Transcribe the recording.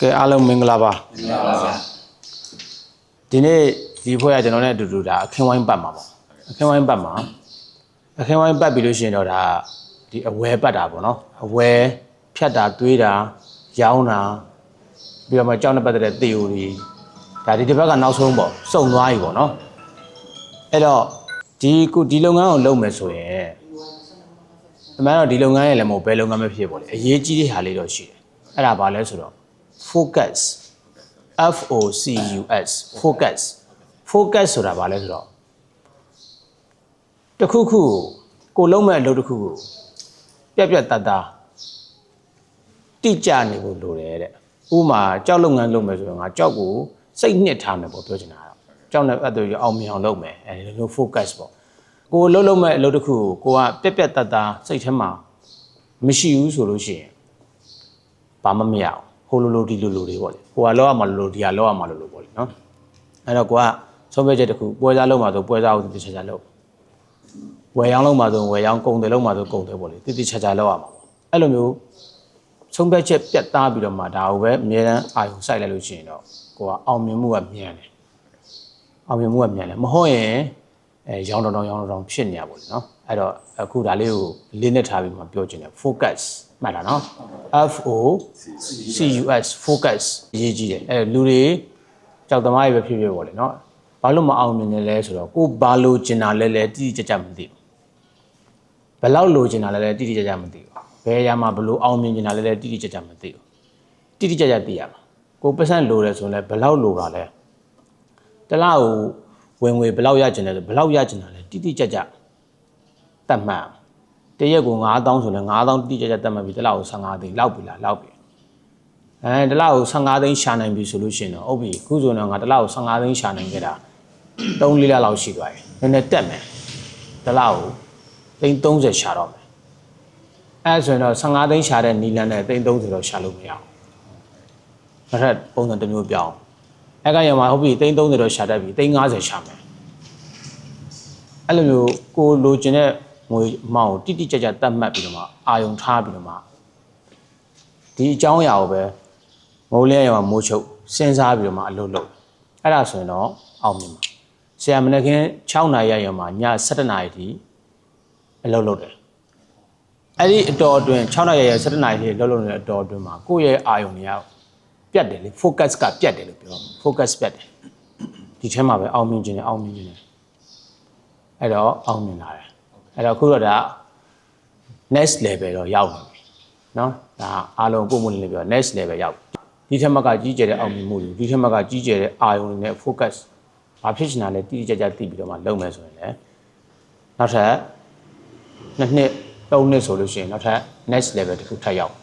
ကဲအားလုံးမင်္ဂလာပါမင်္ဂလာပါဗျာဒီနေ့ဒီဖွဲ့ကကျွန်တော်နဲ့အတူတူဒါအခင်းဝိုင်းပတ်မှာပေါ့အခင်းဝိုင်းပတ်မှာအခင်းဝိုင်းပတ်ပြီးလို့ရှိရင်တော့ဒါဒီအဝဲပတ်တာပေါ့နော်အဝဲဖြတ်တာတွေးတာရောင်းတာပြီးတော့မှကြောင်းနဲ့ပတ်သက်တဲ့ theory ဒါဒီတစ်ဘက်ကနောက်ဆုံးပေါ့စုံသွားပြီပေါ့နော်အဲ့တော့ဒီခုဒီလုပ်ငန်းကိုလုပ်မယ်ဆိုရင်အမှန်တော့ဒီလုပ်ငန်းရဲ့လည်းမဟုတ်ဘယ်လုပ်ငန်းပဲဖြစ်ပေါ့လေအရေးကြီးတဲ့ဟာလေးတော့ရှိတယ်အဲ့ဒါဘာလဲဆိုတော့ focus F O C U S focus focus ဆိုတာဘာလဲဆိုတော့တစ်ခုခုကိုလုံးမဲ့အလုပ်တစ်ခုကိုပြက်ပြက်တတ်တာတိကျနေဖို့လိုတယ်တဲ့ဥပမာကြောက်လုပ်ငန်းလုပ်မယ်ဆိုရင်ငါကြောက်ကိုစိတ်နှစ်ထားမယ်ပေါ့ပြောချင်တာကတော့ကြောက်နေအဲ့ဒါရအောင်မြင်အောင်လုပ်မယ်အဲဒီလိုမျိုး focus ပေါ့ကိုလုံးလုံးမဲ့အလုပ်တစ်ခုကိုကိုကပြက်ပြက်တတ်တာစိတ်ထဲမှာမရှိဘူးဆိုလို့ရှိရင်ဘာမှမရအောင် ဟိုလိုလိုဒီလိုလိုတွေပေါ့လေဟိုကလောက်ရမှာလိုလိုဒီကလောက်ရမှာလိုလိုပေါ့လေနော်အဲ့တော့ကိုကဆုံးဖြတ်ချက်တစ်ခုပွဲစားလုံးမှာဆိုပွဲစားကိုတိတိကျကျလုပ်ဝယ်ရောင်းလုံးမှာဆိုဝယ်ရောင်းကုန်တယ်လုံးမှာဆိုကုန်တယ်ပေါ့လေတိတိကျကျလောက်ရမှာပေါ့အဲ့လိုမျိုးဆုံးဖြတ်ချက်ပြတ်သားပြီးတော့မှဒါကိုပဲအမြဲတမ်းအာရုံစိုက်လိုက်လို့ရှိရင်တော့ကိုကအောင်မြင်မှုကမြန်တယ်အောင်မြင်မှုကမြန်တယ်မဟုတ်ရင်အဲရောင်းတော်တော်ရောင်းတော်တော်ဖြစ်နေရပါလေနော်အဲ့တော့အခုဒါလေးကိုလေးနဲ့ထားပြီးမှပြောချင်တယ် focus မှတ်တာနော် F O C U S focus အရေးကြီးတယ်အဲလူတွေကြောက်သမားတွေပဲဖြစ်ဖြစ်ပေါ့လေနော်ဘာလို့မအောင်မြင်နေလဲဆိုတော့ကိုဘာလို့ကျင်တာလဲလဲတိတိကျကျမသိဘူးဘယ်လောက်လိုချင်တာလဲလဲတိတိကျကျမသိဘူးဘယ်အရာမှာဘယ်လိုအောင်မြင်ချင်တာလဲလဲတိတိကျကျမသိဘူးတိတိကျကျသိရမှာကိုပတ်စံလိုတယ်ဆိုရင်လည်းဘယ်လောက်လိုတာလဲတစ်လားကိုဝင်ငွေဘယ်လောက်ရချင်တယ်ဆိုဘယ်လောက်ရချင်တာလဲတိတိကျကျတတ်မှတ်အောင် တရက်ကို9000ဆိုရင်9000တိတိကျကျတတ်မှတ်ပြီးတစ်လားကို15သိန်းလောက်ပြီလားလောက်ပြီအဲတစ်လားကို15သိန်းရှာနိုင်ပြီဆိုလို့ရှိရင်တော့ဟုတ်ပြီအခုဆိုရင်တော့ငါတစ်လားကို15သိန်းရှာနိုင်ခဲ့တာ3လလောက်ရှိသွားပြီနည်းနည်းတက်မယ်တစ်လားကိုသိန်း30ရှာတော့မယ်အဲဆိုရင်တော့15သိန်းရှာတဲ့နီလန်နဲ့သိန်း30တော့ရှာလို့မရအောင်နောက်ထပ်ပုံစံတစ်မျိုးပြောင်းအဲ့ကရမှာဟုတ်ပြီသိန်း30တော့ရှာတတ်ပြီသိန်း50ရှာမယ်အဲ့လိုမျိုးကိုလိုချင်တဲ့ ငွေအမောင်းကိုတိတိကျကျတတ်မှတ်ပြီးတော့မှအာယုံထားပြီးတော့မှဒီအကြောင်းအရာကိုပဲမိုးလဲရမှာမိုးချုပ်စဉ်းစားပြီးတော့မှအလုပ်လုပ်အဲ့ဒါဆိုရင်တော့အောင်မြင်မှာဆရာမနေ့က6နာရီရရမှာည7နာရီထိအလုပ်လုပ်တယ်အဲ့ဒီအတော်အတွင်း6နာရီရ7နာရီလေးလှုပ်လှုပ်နေတဲ့အတော်အတွင်းမှာကိုယ့်ရဲ့အာယုံတွေကပြတ်တယ်လေ focus ကပြတ်တယ်လို့ပြော focus ပြတ်တယ်ဒီထဲမှာပဲအောင်မြင်ခြင်းနဲ့အောင်မြင်ခြင်းနဲ့အဲ့တော့အောင်မြင်လာတယ် အဲ့တော့ခုတော့ဒါ next level တော့ရောက်နေပြီเนาะဒါအားလုံးပုံမှန်လေးပြော next level ရောက်ဒီထက်မှကကြီးကျယ်တဲ့အောင်မြင်မှုတွေဒီထက်မှကကြီးကျယ်တဲ့အာယုံတွေနဲ့ focus ဘာဖြစ်ချင်တာလဲတိတိကျကျသိပြီးတော့မှလုပ်မယ်ဆိုရင်လည်းနောက်ထပ်နှစ်နှစ်သုံးနှစ်ဆိုလို့ရှိရင်နောက်ထပ် next level တစ်ခုထပ်ရောက်